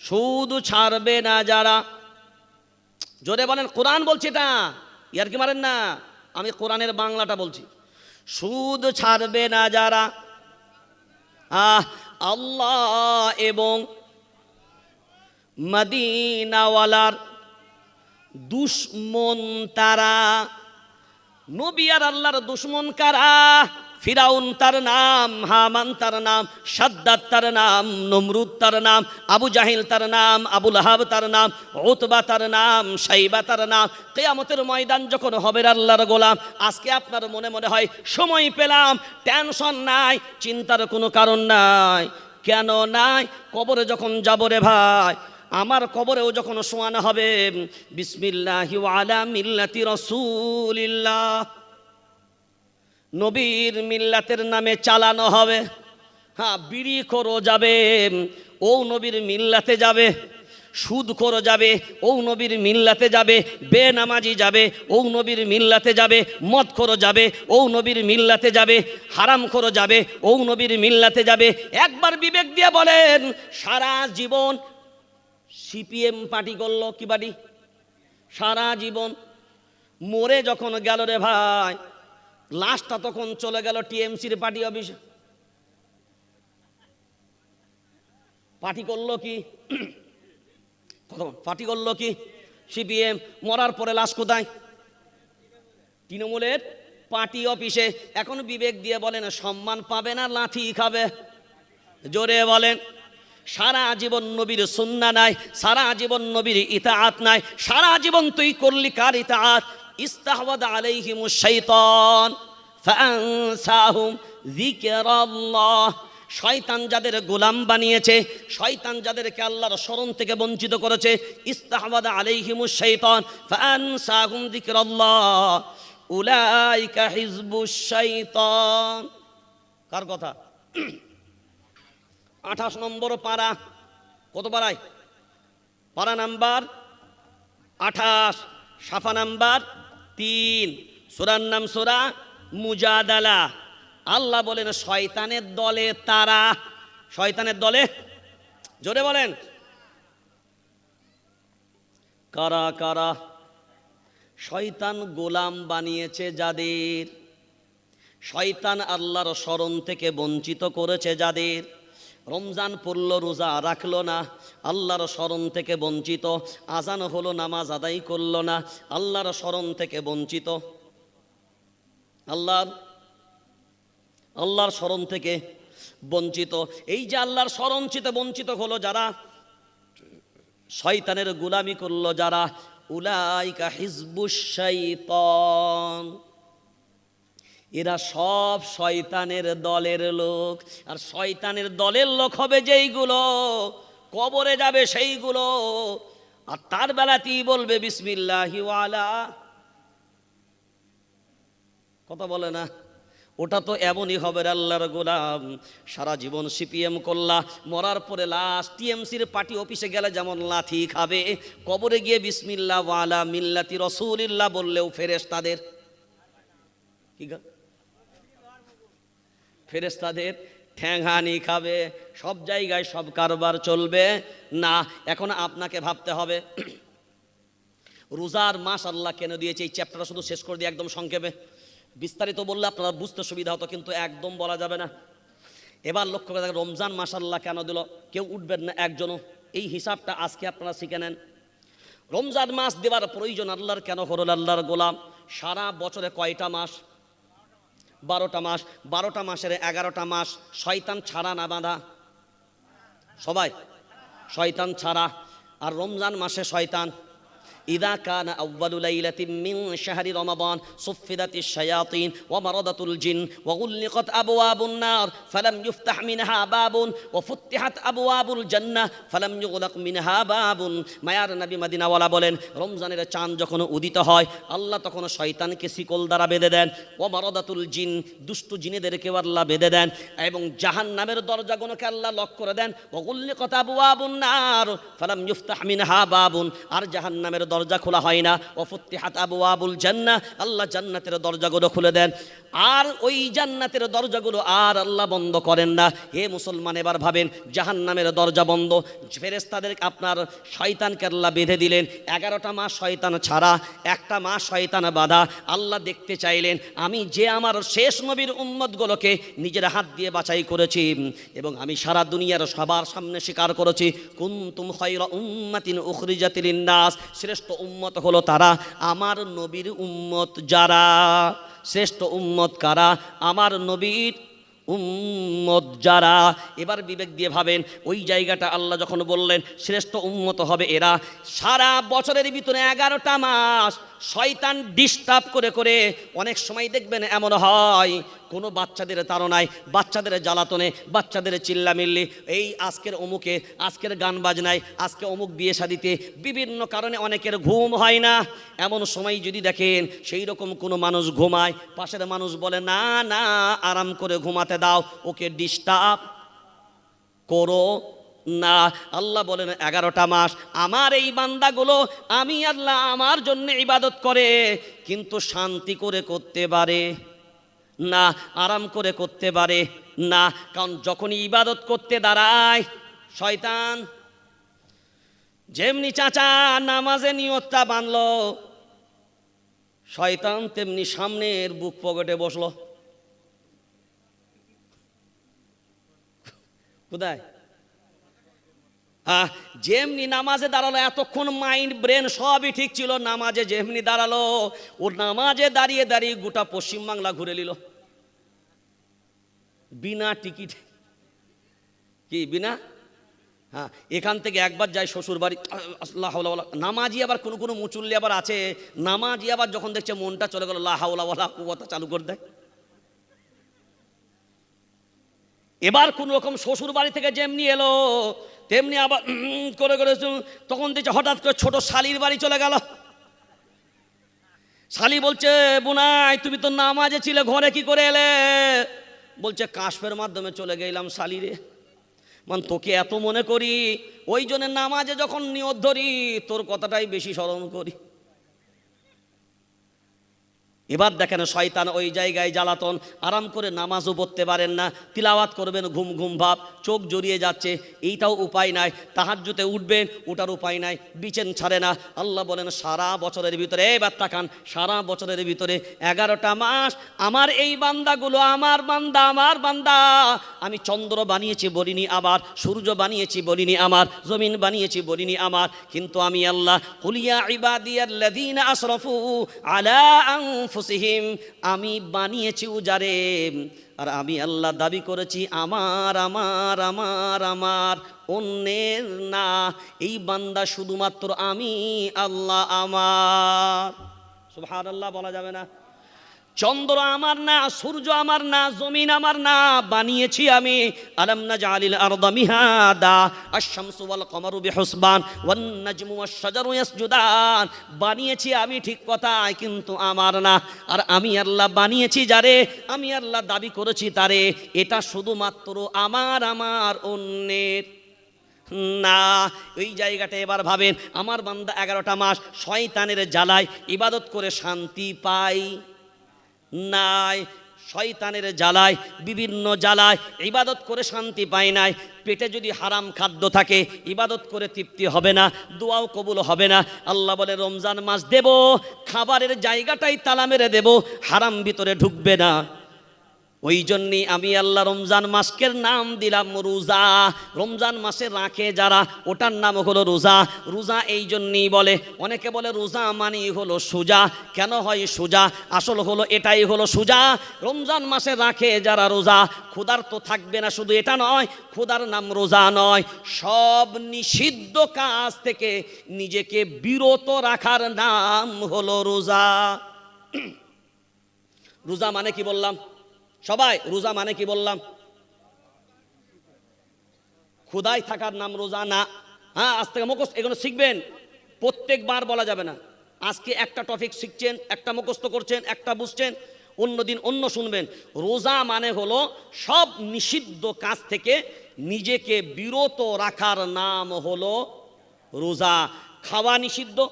সুদ ছাড়বে না যারা। জোরে বলেন, কোরআন বলছি এটা, ইয়ার কি মারেন না? আমি কোরআনের বাংলাটা বলছি। সুদ ছাড়বে না যারা। আহ, আল্লাহ এবং মদিনাওয়ালার দুশ্মন তারা। নবী আর আল্লাহর দুশ্মন কারা? ফিরাউন তার নাম, হামান তার নাম সাদ্দাত তার নাম, নমরুদ তার নাম, আবু জাহিল তার নাম, আবুল হাব তার নাম ওতবা তার নাম সাইবা তার নাম। কেয়ামতের ময়দান যখন হবে আল্লাহর গোলাম, আজকে আপনার মনে মনে হয় সময় পেলাম, টেনশন নাই, চিন্তার কোনো কারণ নাই। কেন নাই? কবরে যখন যাব রে ভাই, আমার কবরেও যখন শোয়ানো হবে, বিসমিল্লাহি আলা মিল্লাতি রসুলিল্লাহ। নবীর মিল্লাতের নামে চালানো হবে। হ্যাঁ বিড়ি করো যাবে, ও নবীর মিল্লাতে যাবে, সুদ করো যাবে, ও নবীর মিল্লাতে যাবে, বেনামাজি যাবে, ও নবীর মিল্লাতে যাবে, মদ করো যাবে, ও নবীর মিল্লাতে যাবে, হারাম করো যাবে, ও নবীর মিল্লাতে যাবে। একবার বিবেক দিয়ে বলেন, সারা জীবন সিপিএম পার্টি করল কি বাড়ি? সারা জীবন। মরে যখন গেল রে ভাই লাশটা তখন চলে গেল টিএমসির পার্টি অফিসে। পার্টি করল কি? পার্টি করল কি? সিপিএম মরার পরে লাশ কোথায়? তৃণমূলের পার্টি অফিসে। এখন বিবেক দিয়ে বলেন, সম্মান পাবে না, লাঠি খাবে। জোরে বলেন, সারা জীবন নবীর সুন্না নাই, সারা জীবন নবীর ইতাআত নাই, সারা জীবন তুই করলি কার ইতাআত? ইস্তাহওয়াদ আলাইহিমুশ শাইতান, ফাআনসাহুম যিকরাল্লাহ। শয়তান যাদের গোলাম বানিয়েছে, শয়তান যাদেরকে আল্লাহর স্মরণ থেকে বঞ্চিত করেছে, ইস্তাহওয়াদ আলাইহিমুশ শাইতান, ফাআনসাহুম যিকরাল্লাহ। উলাইকা হিজবুশ শাইতান। কার কথা? আঠাশ নম্বর পাড়া। কত পাড়ায়? পাড়া নাম্বার আঠাশ, সাফা নাম্বার তিন। সুরার নাম সুরা মুজাদালা। আল্লাহ বলেন, শয়তানের দলে তারা শয়তানের দলে? জোরে বলেন। কারা কারা? শয়তান গোলাম বানিয়েছে যাদের। শয়তান আল্লাহর স্মরণ থেকে বঞ্চিত করেছে যাদের। রমজান পড়ল, রোজা রাখল না, আল্লাহর স্মরণ থেকে বঞ্চিত, আজান হলো, নামাজ আদায় করল না, আল্লাহর স্মরণ থেকে বঞ্চিত। আল্লাহর আল্লাহর স্মরণ থেকে বঞ্চিত। এই যে আল্লাহর স্মরণচিত বঞ্চিত হলো যারা, শয়তানের গুলামি করল যারা, উলাইকা হিজবুস শাইতান। এরা সব শয়তানের দলের লোক। আর শয়তানের দলের লোক হবে যেইগুলো, কবরে যাবে সেইগুলো। আর তার বেলাতেই বলবে, বিসমিল্লাহি ওয়ালা। কথা বলে না। ওটা তো এমনই হবে আল্লাহর গোলাম। সারা জীবন সিপিএম করলা, মরার পরে লাশ টিএমসির পার্টি অফিসে গেলে যেমন লাথি খাবে, কবরে গিয়ে বিসমিল্লা ওয়ালা মিল্লাতি রসুলিল্লাহ বললেও ফেরেস তাদের কি গা? ফেরেস্তাদের ঠ্যাংহানি খাবে, সব জায়গায় সব কারবার চলবে। না, এখন আপনাকে ভাবতে হবে। রোজার মাস আল্লাহ কেন দিয়েছে? এই চ্যাপ্টারটা শুধু শেষ করে দিয়ে একদম সংক্ষেপে। বিস্তারিত বললে আপনারা বুঝতে সুবিধা হতো, কিন্তু একদম বলা যাবে না। এবার লক্ষ্য করে রমজান মাস আল্লাহ কেন দিল? কেউ উঠবেন না, একজনও। এই হিসাবটা আজকে আপনারা শিখে নেন। রমজান মাস দেওয়ার প্রয়োজন আল্লাহর কেন হলো আল্লাহর গোলাম? সারা বছরে কয়টা মাস? বারোটা মাস, বারোটা মাসের এগারোটা মাস শয়তান ছাড়া না বাঁধা। সবাই, শয়তান ছাড়া। আর রমজান মাসে শয়তান إذا كان أول ليلة من شهر رمضان صفدت الشياطين ومرضت الجن وغلقت أبواب النار فلم يفتح منها باب وفتحت أبواب الجنة فلم يغلق منها باب মায়ার নবী মদিনাওয়ালা বলেন রমজানের চাঁদ যখন উদিত হয় আল্লাহ তখন শয়তানকে শিকল দ্বারা বেঁধে দেন ও মারদাতুল জিন দুষ্টু জিনেদেরকেও আল্লাহ বেঁধে দেন এবং জাহান নামের দরজাগুলোকে আল্লাহ লক করে দেন ওগুল্লি কথা আবু আবুন নার ফালাম ইউফতাহ মিনহা বাবুন আর জাহান নামের দরজা দরজা খোলা হয় না। অফুত্তিহাত আবু আবুল জান্না আল্লাহ জান্নাতের দরজাগুলো খুলে দেন। আর ওই জান্নাতের দরজাগুলো আর আল্লাহ বন্ধ করেন না। হে মুসলমান, এবার ভাবেন, জাহান্নামের দরজা বন্ধ। ফেরেস্তাদের আপনার শয়তান কেল্লা বেঁধে দিলেন। এগারোটা মাস শয়তান ছাড়া, একটা মাস শয়তান বাধা। আল্লাহ দেখতে চাইলেন, আমি যে আমার শেষ নবীর উম্মতগুলোকে নিজের হাত দিয়ে বাছাই করেছি এবং আমি সারা দুনিয়ার সবার সামনে স্বীকার করেছি। কুন্তুম খৈর উম্মাতিন উখরিজাতিল শ্রেষ্ঠ উম্মত হলো তারা আমার নবীর উম্মত যারা। শ্রেষ্ঠ উম্মত কারা? আমার নবীর উম্মত যারা। এবার বিবেক দিয়ে ভাবেন, ওই জায়গাটা আল্লাহ যখন বললেন, শ্রেষ্ঠ উম্মত হবে এরা, সারা বছরের ভিতরে এগারোটা মাস শয়তান ডিস্টার্ব করে করে অনেক সময় দেখবেন এমন হয় কোনো বাচ্চাদের তাড়নায়, বাচ্চাদের জ্বালাতনে, বাচ্চাদের চিল্লামিল্লি। এই আজকের অমুকে, আজকের গান বাজনায়, আজকে অমুক বিয়ে শাদিতে বিভিন্ন কারণে অনেকের ঘুম হয় না। এমন সময় যদি দেখেন সেই রকম কোনো মানুষ ঘুমায়, পাশের মানুষ বলে, না না, আরাম করে ঘুমাতে দাও, ওকে ডিস্টার্ব করো না। আল্লাহ বলেন, এগারোটা মাস, আমার এই বান্দাগুলো, আমি আল্লাহ আমার জন্য ইবাদত করে, কিন্তু শান্তি করে করতে পারে। না আরাম করে করতে পারে, না, কারণ যখনই ইবাদত করতে দাঁড়ায়, শয়তান যেমনি চাচা নামাজে নিয়তটা বানলো শয়তান তেমনি সামনের বুক পকেটে বসল। কোথায়? যেমনি নামাজে দাঁড়াল, এতক্ষণ মাইন্ড ব্রেন সবই ঠিক ছিল, নামাজে যেমনি দাঁড়াল ও নামাজে দাঁড়িয়ে দাঁড়িয়ে গোটা পশ্চিমবাংলা ঘুরে নিল। বিনা টিকিট। কি, বিনা? হ্যাঁ এখান থেকে একবার যায় শ্বশুর বাড়ি আল্লাহ নামাজি আবার কোনো কোনো মুচুল্লি আবার আছে, নামাজি আবার যখন দেখছে মনটা চলে গেল লাহাউলা কুয়াতা চালু করে দেয়। এবার কোন রকম শ্বশুর বাড়ি থেকে যেমনি এলো, তেমনি আবার করে করে তখন দেখছে হঠাৎ করে ছোট শালির বাড়ি চলে গেল। শালি বলছে, বুনাই, তুমি তো নামাজে ছিলে, ঘরে কি করে এলে? বলছে, কাশফের মাধ্যমে চলে গেলাম সালিরে মান, তোকে এত মনে করি, ওই জন্য নামাজে যখন নিয়ত ধরি, তোর কথাটাই বেশি স্মরণ করি। এবার দেখেন শয়তান ওই জায়গায় জ্বালাতন, আরাম করে নামাজও পড়তে পারেন না, তিলাওয়াত করবেন, ঘুম ঘুম ভাব, চোখ জড়িয়ে যাচ্ছে, এইটাও উপায় নাই, তাহাজ্জুতে উঠবেন, ওটার উপায় নাই, বিচেন ছাড়ে না, আল্লাহ বলেন, সারা বছরের ভিতরে এবার তাকান সারা বছরের ভিতরে, এগারোটা মাস, আমার এই বান্দাগুলো, আমার বান্দা আমার বান্দা, আমি চন্দ্র বানিয়েছি বলিনি আবার, সূর্য বানিয়েছি বলিনি আমার, জমিন বানিয়েছি বলিনি আমার, কিন্তু আমি আল্লাহ, কুলিয়া ইবাদিয়াল্লাযীনা আসরাফু আলা আনফুসিহিম, আমি বানিয়েছি উজারে। আর আমি আল্লাহ দাবি করেছি, আমার আমার আমার আমার। অন্যের না, এই বান্দা শুধুমাত্র আমি, আল্লাহ আমার। আল্লাহ বলা যাবে না। চন্দ্র আমার না, সূর্য আমার না, জমিন আমার না, বানিয়েছি আমি। আলম না জালিল আরদা মিহাদা, আশ-শামসু ওয়াল কমারু বিহুসবান, ওয়ান নাজমু ওয়াশ শাজারু বানিয়েছি আমি ঠিক কথা কিন্তু আমার না। আর আমি আল্লাহ বানিয়েছি যারে, আমি আল্লাহ দাবি করেছি তারে। এটা শুধুমাত্র আমার আমার অন্যের না। ওই জায়গাটা এবার ভাবেন, আমার বান্দা এগারোটা মাস শয়তানের জ্বালায় ইবাদত করে শান্তি পাই নাই, শয়তানের জ্বালায়, বিভিন্ন জ্বালায়, ইবাদত করে শান্তি পায় নাই। পেটে যদি হারাম খাদ্য থাকে, ইবাদত করে তৃপ্তি হবে না, দোয়াও কবুল হবে না। আল্লাহ বলে, রমজান মাস দেব, খাবারের জায়গাটাই তালা মেরে দেব, হারাম ভিতরে ঢুকবে না। ওই জন্যই আমি আল্লাহ রমজান মাসকের নাম দিলাম রোজা। রমজান মাসে রাখে যারা, ওটার নাম হলো রোজা। রোজা এই জন্যই বলে, অনেকে বলে রোজা মানেই হলো সোজা। কেন হয় সোজা? আসল হলো এটাই হলো সোজা। রমজান মাসে রাখে যারা রোজা ক্ষুধার তো থাকবে না শুধু এটা নয় ক্ষুধার নাম রোজা নয়। সব নিষিদ্ধ কাজ থেকে নিজেকে বিরত রাখার নাম হলো রোজা। রোজা মানে কি বললাম? সবাই, রোজা মানে কি বললাম? ক্ষুদায় থাকার নাম রোজা না। হ্যাঁ আজ থেকে মুখস্থ, এগুলো শিখবেন। প্রত্যেকবার বলা যাবে না। আজকে একটা টপিক শিখছেন, একটা মুখস্থ করছেন, একটা বুঝছেন অন্য দিন অন্য শুনবেন। রোজা মানে হলো সব নিষিদ্ধ কাজ থেকে নিজেকে বিরত রাখার নাম হলো রোজা। খাওয়া নিষিদ্ধ,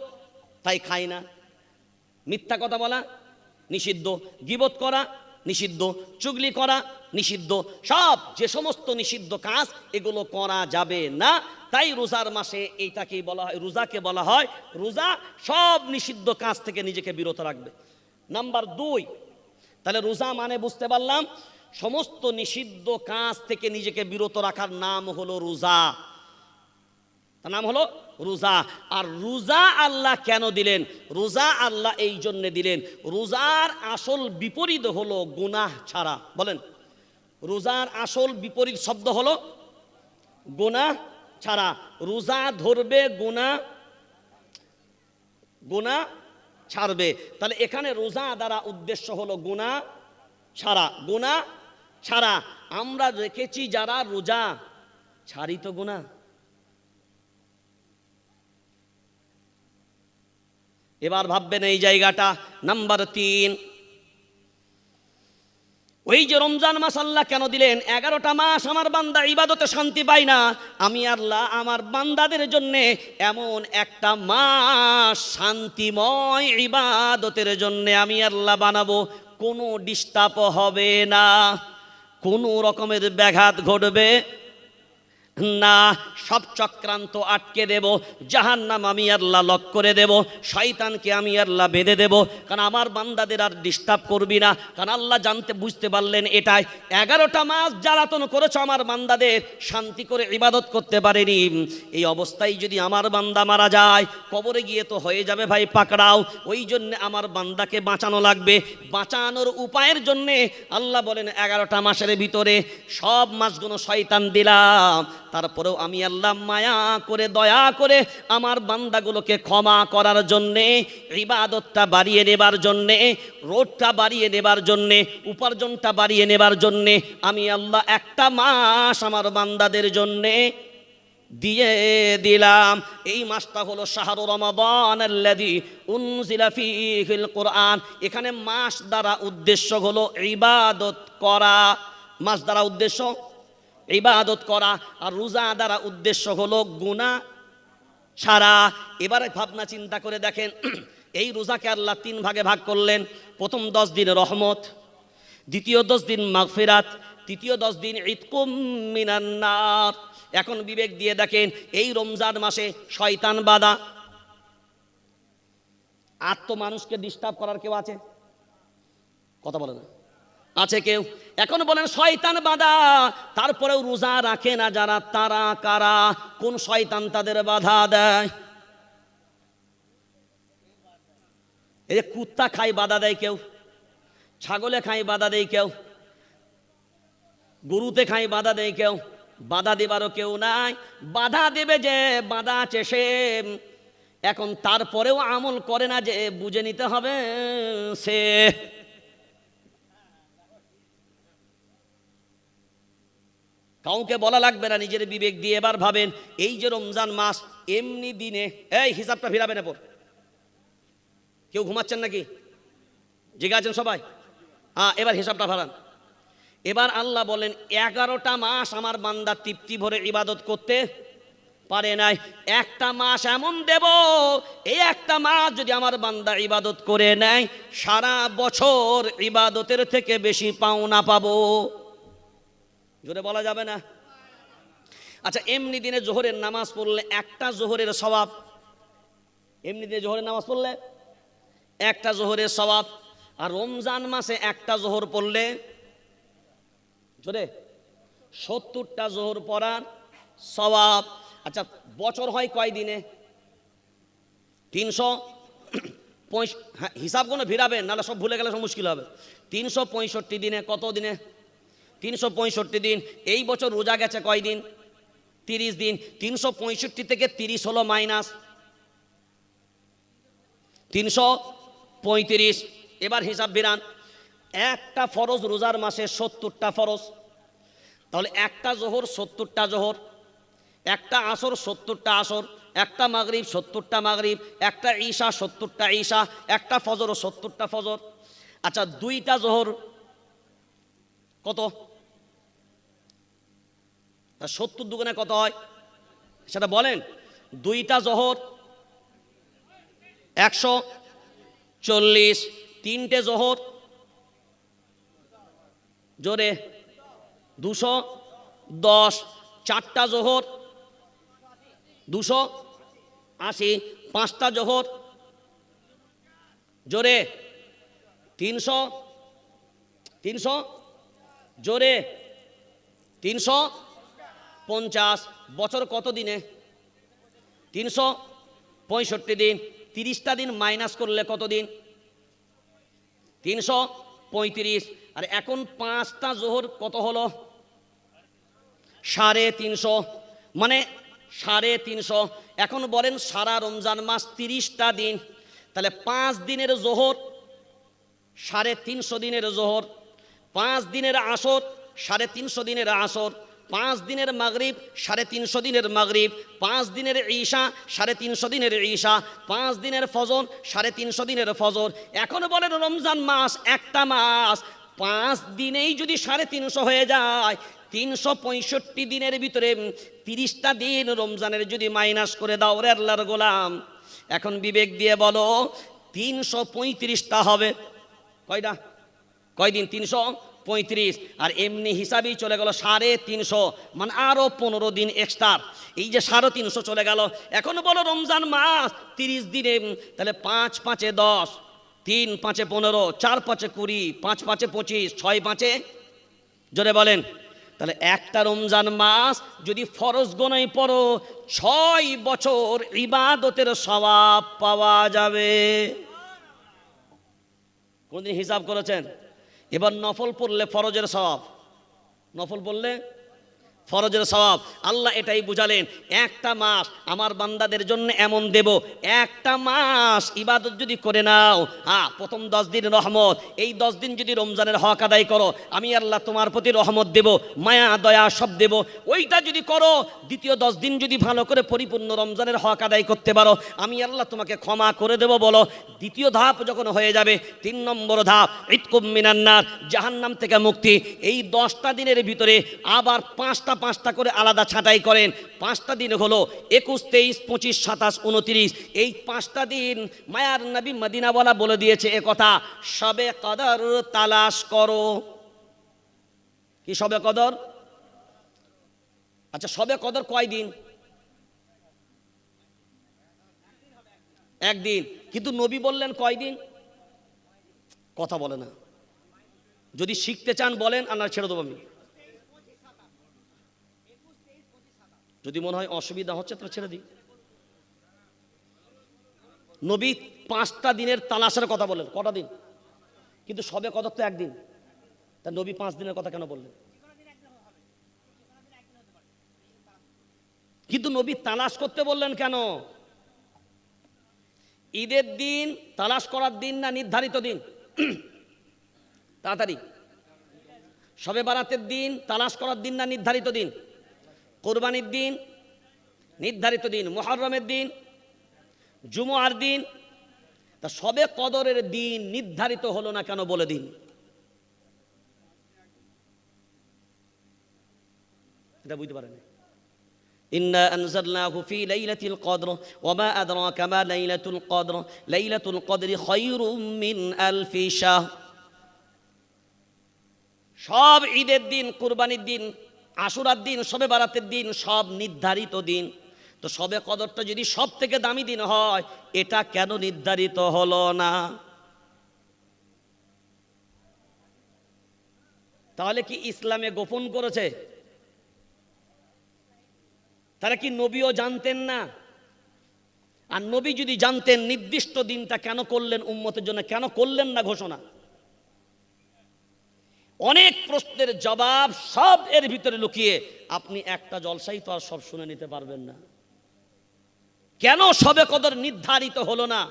তাই খাই না। মিথ্যা কথা বলা নিষিদ্ধ। গিবত করা নিষিদ্ধ, চুগলি করা নিষিদ্ধ, সব, যে সমস্ত নিষিদ্ধ কাজ, এগুলো করা যাবে না। তাই রোজার মাসে এইটাকেই বলা হয়, রোজাকে বলা হয়, রোজা সব নিষিদ্ধ কাজ থেকে নিজেকে বিরত রাখবে। নাম্বার দুই, তাহলে রোজা মানে বুঝতে পারলাম, সমস্ত নিষিদ্ধ কাজ থেকে নিজেকে বিরত রাখার নাম হলো রোজা। তার নাম হলো রোজা। আর রোজা আল্লাহ কেন দিলেন? রোজা আল্লাহ এই জন্য দিলেন, রোজার আসল বিপরীত হলো গুনাহ ছাড়া। বলেন, রোজার আসল বিপরীত শব্দ হলো গুনাহ ছাড়া। রোজা ধরবে, গুনাহ গুণা ছাড়বে। তাহলে এখানে রোজা দ্বারা উদ্দেশ্য হলো গুণা ছাড়া। গুণা ছাড়া। আমরা রেখেছি যারা রোজা, ছাড়ি তো গুণা এবার ভাববেন এই জায়গাটা, নাম্বার তিন। ওই যে রমজান মাস আল্লাহ কেন দিলেন? এগারোটা মাস আমার বান্দা ইবাদতে শান্তি পাই না। আমি আল্লাহ আমার বান্দাদের জন্য এমন একটা মাস শান্তিময় ইবাদতের জন্য আমি আল্লাহ বানাবো। কোনো ডিস্টার্ব হবে না। কোনো রকমের ব্যাঘাত ঘটবে। না, সব চক্রান্ত আটকে দেব জাহান নাম আমি আল্লাহ লক করে দেব, শয়তানকে আমি আল্লাহ বেঁধে দেব, কারণ আমার বান্দাদের আর ডিস্টার্ব করবি না, কারণ আল্লাহ জানতে, বুঝতে পারলেন এটাই। এগারোটা মাস জ্বালাতন করেছ আমার বান্দাদের, শান্তি করে ইবাদত করতে পারেনি। এই অবস্থায় যদি আমার বান্দা মারা যায়, কবরে গিয়ে তো হয়ে যাবে ভাই, পাকড়াও। ওই জন্য আমার বান্দাকে বাঁচানো লাগবে। বাঁচানোর উপায়ের জন্যে আল্লাহ বলেন, এগারোটা মাসের ভিতরে সব মাসগুলো শয়তান দিলাম। তারপরেও আমি আল্লাহ মায়া করে, দয়া করে আমার বান্দাগুলোকে ক্ষমা করার জন্যে, ইবাদতটা বাড়িয়ে নেবার জন্যে রোডটা বাড়িয়ে নেবার জন্যে, উপার্জনটা বাড়িয়ে নেবার জন্যে, আমি আল্লাহ একটা মাস আমার বান্দাদের জন্যে দিয়ে দিলাম। এই মাসটা হলো শাহরু রমাদান কোরআন। এখানে মাস দ্বারা উদ্দেশ্য হলো ইবাদত করা। মাস দ্বারা উদ্দেশ্য ইবাদত করা আর রোজা দ্বারা উদ্দেশ্য হলো গুণা সারা এবারে ভাবনা চিন্তা করে দেখেন, এই রোজাকে আল্লাহ তিন ভাগে ভাগ করলেন। প্রথম দশ দিন রহমত, দ্বিতীয় দশ দিন মাগফিরাত, তৃতীয় দশ দিন ঈদকুম মিনান্নার এখন বিবেক দিয়ে দেখেন, এই রমজান মাসে শয়তান বাদা। আর তো মানুষকে ডিস্টার্ব করার কেউ আছে? কথা বলে না। আছে কেউ? এখন বলেন, শয়তান বাধা, তারপরেও রোজা রাখে না যারা, তারা কারা? কোন শয়তান তাদের বাধা দেয়? এই যে কুত্তা খাই বাধা দেয় কেউ? ছাগলে খাই বাধা দেয় কেউ? গরুতে খাই বাধা দেয় কেউ? বাধা দেবারও কেউ নাই। বাধা দেবে যে, বাধা আছে সে। এখন তারপরেও আমল করে না যে, বুঝে নিতে হবে সে। কাউকে বলা লাগবে না, নিজের বিবেক দিয়ে এবার ভাবেন, এই যে রমজান মাস, এমনি দিনে, এই হিসাবটা ফিরাবেন এরপর। কেউ ঘুমাচ্ছেন নাকি? জেগে আছেন সবাই? হ্যাঁ এবার হিসাবটা ভাড়ান। এবার আল্লাহ বলেন, এগারোটা মাস আমার বান্দা তৃপ্তি ভরে ইবাদত করতে পারে নাই। একটা মাস এমন দেব, এই একটা মাস যদি আমার বান্দা ইবাদত করে নেয়, সারা বছর ইবাদতের থেকে বেশি পাওনা পাবো। জোরে বলা যাবে না? আচ্ছা এমনি দিনে জোহরের নামাজ পড়লে একটা জোহরের স্বভাব এমনি দিনে জোহরের নামাজ পড়লে একটা জোহরের স্বভাব আর রমজান মাসে একটা জোহর পড়লে জোরে সত্তরটা জোহর পড়ার স্বভাব আচ্ছা বছর হয় কয় দিনে? তিনশো পঁয়ষ- হ্যাঁ, হিসাব কোনো ভিড়াবেন নাহলে সব ভুলে গেলে সব মুশকিল হবে। তিনশো পঁয়ষট্টি দিনে কত দিনে? তিনশো পঁয়ষট্টি দিন। এই বছর রোজা গেছে কয় দিন তিরিশ দিন। তিনশো পঁয়ষট্টি থেকে তিরিশ হলো মাইনাস। তিনশো পঁয়ত্রিশ। এবার হিসাব বিরান। একটা ফরজ রোজার মাসে সত্তরটা ফরজ। তাহলে একটা জোহর সত্তরটা জোহর। একটা আসর সত্তরটা আসর। একটা মাগরিব সত্তরটা মাগরিব। একটা ঈশা সত্তরটা ঈশা। একটা ফজর ও সত্তরটা ফজর। আচ্ছা দুইটা জোহর কত? তা সত্তর দুগুণে কত হয়? সেটা বলেন। দুইটা জোহর, একশো চল্লিশ। তিনটে জোহর, জোরে, দুশো দশ। চারটা জোহর, দুশো আশি। পাঁচটা জোহর, জোরে, তিনশো তিনশো, জোরে, তিনশো পঞ্চাশ, বছর কত দিনে? তিনশো পঁয়ষট্টি দিন, তিরিশটা দিন মাইনাস করলে কত দিন? তিনশো পঁয়ত্রিশ। আর এখন পাঁচটা জোহর কত হলো? সাড়ে তিনশো। মানে সাড়ে তিনশো। এখন বলেন সারা রমজান মাস তিরিশটা দিন। তাহলে পাঁচ দিনের জোহর, সাড়ে তিনশো দিনের জোহর। পাঁচ দিনের আসর, সাড়ে তিনশো দিনের আসর। পাঁচ দিনের মাগরিব, সাড়ে তিনশো দিনের মাগরিব, পাঁচ দিনের ঈশা, সাড়ে তিনশো দিনের ঈশা, পাঁচ দিনের ফজর, সাড়ে তিনশো দিনের ফজর। এখন বলেন রমজান মাস, একটা মাস। পাঁচ দিনেই যদি সাড়ে তিনশো হয়ে যায়, তিনশো পঁয়ষট্টি দিনের ভিতরে তিরিশটা দিন রমজানের যদি মাইনাস করে দাও রে আল্লাহর গোলাম। এখন বিবেক দিয়ে বলো, তিনশো পঁয়ত্রিশটা হবে। কয়টা? কয়দিন? তিনশো? পঁয়ত্রিশ, আর এমনি হিসাবেই চলে গেল সাড়ে তিনশো। মানে আরও পনেরো দিন এক্সট্রা এই যে সাড়ে তিনশো চলে গেল। এখন বলো রমজান মাস, তিরিশ দিনে তাহলে পাঁচ পাঁচে দশ, তিন পাঁচে পনেরো, চার পাঁচে কুড়ি, পাঁচ পাঁচে পঁচিশ, ছয় পাঁচে? জোরে বলেন। তাহলে একটা রমজান মাস যদি ফরজ গনাই পড়ো, ছয় বছর ইবাদতের স্বভাব পাওয়া যাবে। কোনদিন হিসাব করেছেন? এবার নফল পড়লে ফরজের স্বভাব নফল পড়লে ফরজের স্বভাব আল্লাহ এটাই বুঝালেন, একটা মাস আমার বান্দাদের জন্য এমন দেব, একটা মাস ইবাদত যদি করে নাও হ্যাঁ প্রথম দশ দিন রহমত, এই দশ দিন যদি রমজানের হক আদায় করো, আমি আল্লাহ তোমার প্রতি রহমত দেব, মায়া, দয়া সব দেব। ওইটা যদি করো, দ্বিতীয় দশ দিন যদি ভালো করে পরিপূর্ণ রমজানের হক আদায় করতে পারো, আমি আল্লাহ তোমাকে ক্ষমা করে দেব, বলো। দ্বিতীয় ধাপ যখন হয়ে যাবে, তিন নম্বর ধাপ ইতকুম মিনান্নার, জাহান্নাম থেকে মুক্তি। এই দশটা দিনের ভিতরে আবার পাঁচটা পাঁচটা করে আলাদা ছাঁটাই করেন। পাঁচটা দিন হলো একুশ, তেইশ, পঁচিশ, সাতাশ, উনতিরিশ। এই পাঁচটা দিন মায়ার নবী মদিনাওয়ালা বলে দিয়েছে এ কথা, সবে কদর তালাশ করো। কি সবে কদর? আচ্ছা সবে কদর কয় দিন একদিন। কিন্তু নবী বললেন কয়দিন? কথা বলে না। যদি শিখতে চান বলেন আর না ছেড়ে দেবো আমি। যদি মনে হয় অসুবিধা হচ্ছে, তাহলে ছেড়ে দিই। নবী পাঁচটা দিনের তালাশের কথা বলেন কটা দিন? কিন্তু সবে কদর তো একদিন। তা নবী পাঁচ দিনের কথা কেন বললেন? কিন্তু নবী তালাশ করতে বললেন কেন? ঈদের দিন, তালাশ করার দিন না নির্ধারিত দিন? তাড়াতাড়ি। সবে বারাতের দিন, তালাশ করার দিন না নির্ধারিত দিন? কোরবানির দিন নির্ধারিত দিন মোহরমের দিন জুমুয়ার দিন তা সবে কদরের দিন নির্ধারিত হলো না কেন বলে দিন এটা বুঝতে পারেন إنا أنزلناه في ليلة القدر وما أدراك ما ليلة القدر ليلة القدر خير من ألف شهر সব ঈদের দিন কুরবানির দিন আশুরার দিন সবে বারাতের দিন সব নির্ধারিত দিন। তো সবে কদরটা যদি সব থেকে দামি দিন হয়, এটা কেন নির্ধারিত হলো না? তাহলে কি ইসলামে গোপন করেছে? তারা কি নবীও জানতেন না? আর নবী যদি জানতেন, নির্দিষ্ট দিনটা কেন করলেন, উম্মতের জন্য কেন করলেন না ঘোষণা? অনেক প্রশ্নের জবাব সব এর ভিতরে লুকিয়ে আপনি একটা জলসাই তো আর সব শুনে নিতে পারবেন না। কেন সবে কদর নির্ধারিত হলো না?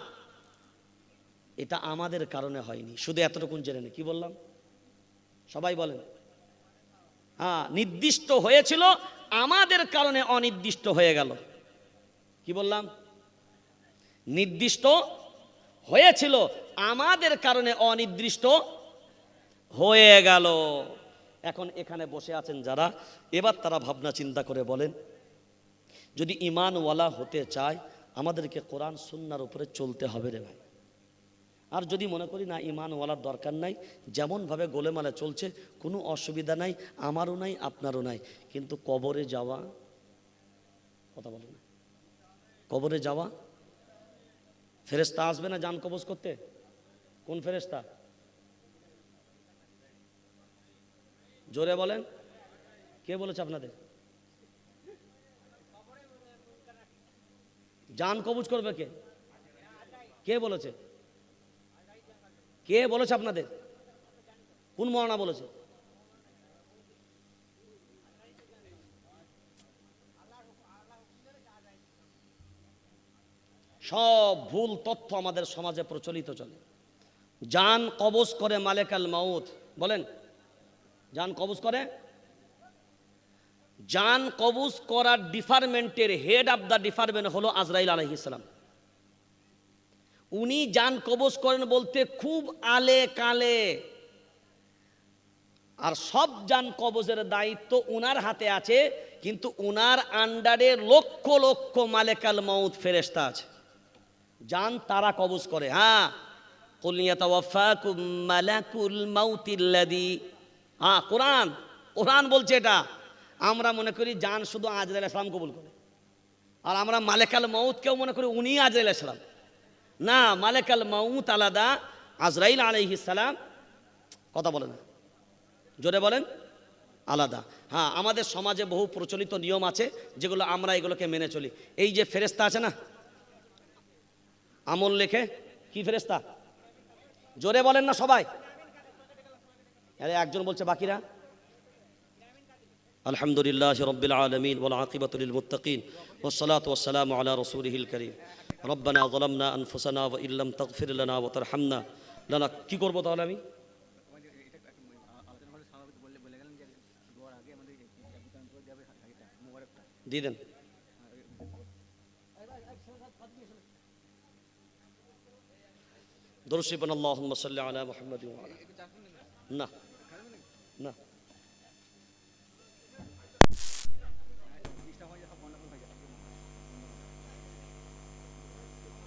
এটা আমাদের কারণে হয়নি। শুধু এতটুকুন জেনে নি। কি বললাম? সবাই বলেন। হ্যাঁ নির্দিষ্ট হয়েছিল, আমাদের কারণে অনির্দিষ্ট হয়ে গেল। কি বললাম? নির্দিষ্ট হয়েছিল, আমাদের কারণে অনির্দিষ্ট হয়ে গেল। এখন এখানে বসে আছেন যারা, এবার তারা ভাবনা চিন্তা করে বলেন, যদি ইমানওয়ালা হতে চায়, আমাদেরকে কোরআন সুন্নার উপরে চলতে হবে রে ভাই। আর যদি মনে করি না ইমানওয়ালার দরকার নাই, যেমনভাবে গোলেমালে চলছে, কোনো অসুবিধা নাই, আমারও নাই, আপনারও নাই। কিন্তু কবরে যাওয়া, কথা বলো না। কবরে যাওয়া ফেরেস্তা আসবে না যান কবজ করতে? কোন ফেরেস্তা জোরে বলেন। কে বলেছে আপনাদের? যান কবজ করবে কে? কে বলেছে? কে বলেছে আপনাদের? কোন মহানা বলেছে? সব ভুল তথ্য আমাদের সমাজে প্রচলিত চলে। যান কবজ করে মালেকাল মাউথ বলেন যান কবজ করে? যান কবজ করার ডিপার্টমেন্টের হেড অফ দ্য ডিপার্টমেন্ট হলো আজরাইল আলহিসাম উনি যান কবজ করেন বলতে খুব আলে কালে। আর সব যান কবজের দায়িত্ব উনার হাতে আছে, কিন্তু উনার আন্ডারে লক্ষ লক্ষ মালেকাল মাউত ফেরেস্তা আছে। যান তারা কবজ করে হ্যাঁ। কলিয়া কুলিয়াতাওয়াফাকুম মালাকুল মাউতিল্লাদি হ্যাঁ কোরআন কোরআন বলছে এটা। আমরা মনে করি জান শুধু আজরাইল ইসলাম কবুল করে। আর আমরা মালেকাল মাউতকেও মনে করি উনি আজরাইল ইসলাম না, মালেকাল মাউত আলাদা আজরাইল আলাইহিস সালাম কথা বলে না। জোরে বলেন, আলাদা। হ্যাঁ আমাদের সমাজে বহু প্রচলিত নিয়ম আছে যেগুলো আমরা এগুলোকে মেনে চলি। এই যে ফেরেস্তা আছে না, আমল লেখে, কি ফেরেস্তা জোরে বলেন না সবাই। هل একজন বলছে বাকিরা? الحمد لله رب العالمين والعاقبة للمتقين والصلاة والسلام على رسوله الكريم ربنا ظلمنا أنفسنا وإن لم تغفر لنا وترحمنا لنا كي قربو تعلمي ديدن درسي بنا اللهم صل على محمد وعلى نعم না